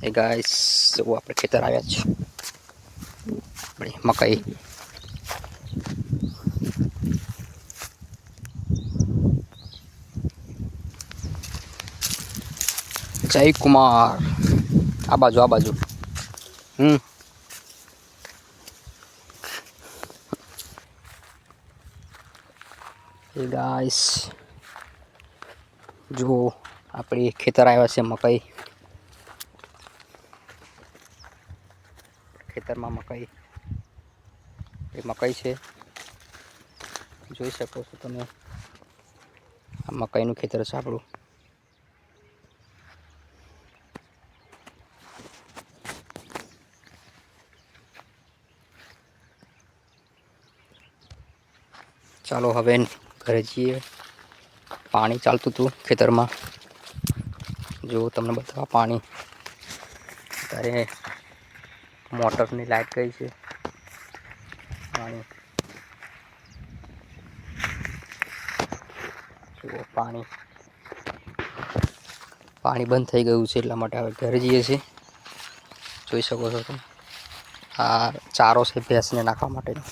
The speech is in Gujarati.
એ ગાઈસ જો આપણે ખેતર આવ્યા છે. આપણી મકાઈ. જય કુમાર. આ બાજુ આ બાજુ. હમ. એ ગાઈસ જો આપણે ખેતર આવ્યા છે મકાઈ. ખેતરમાં મકાઈ. એ મકાઈ છે. જોઈ શકો છો તમે. આ મકાઈનું ખેતર છે આપણું. ચાલો હવે ઘરે જઈએ. પાણી ચાલતું હતું ખેતરમાં. જો તમને બતાવવા પાણી. અત્યારે મોટરની લાઈટ ગઈ છે. પાણી. જુઓ, પાણી. પાણી બંધ થઈ ગયું છે એટલા માટે હવે ઘરે જઈએ છીએ. જોઈ શકો છો તમે. આ ચારો છે ભેંસને નાખવા માટેનો.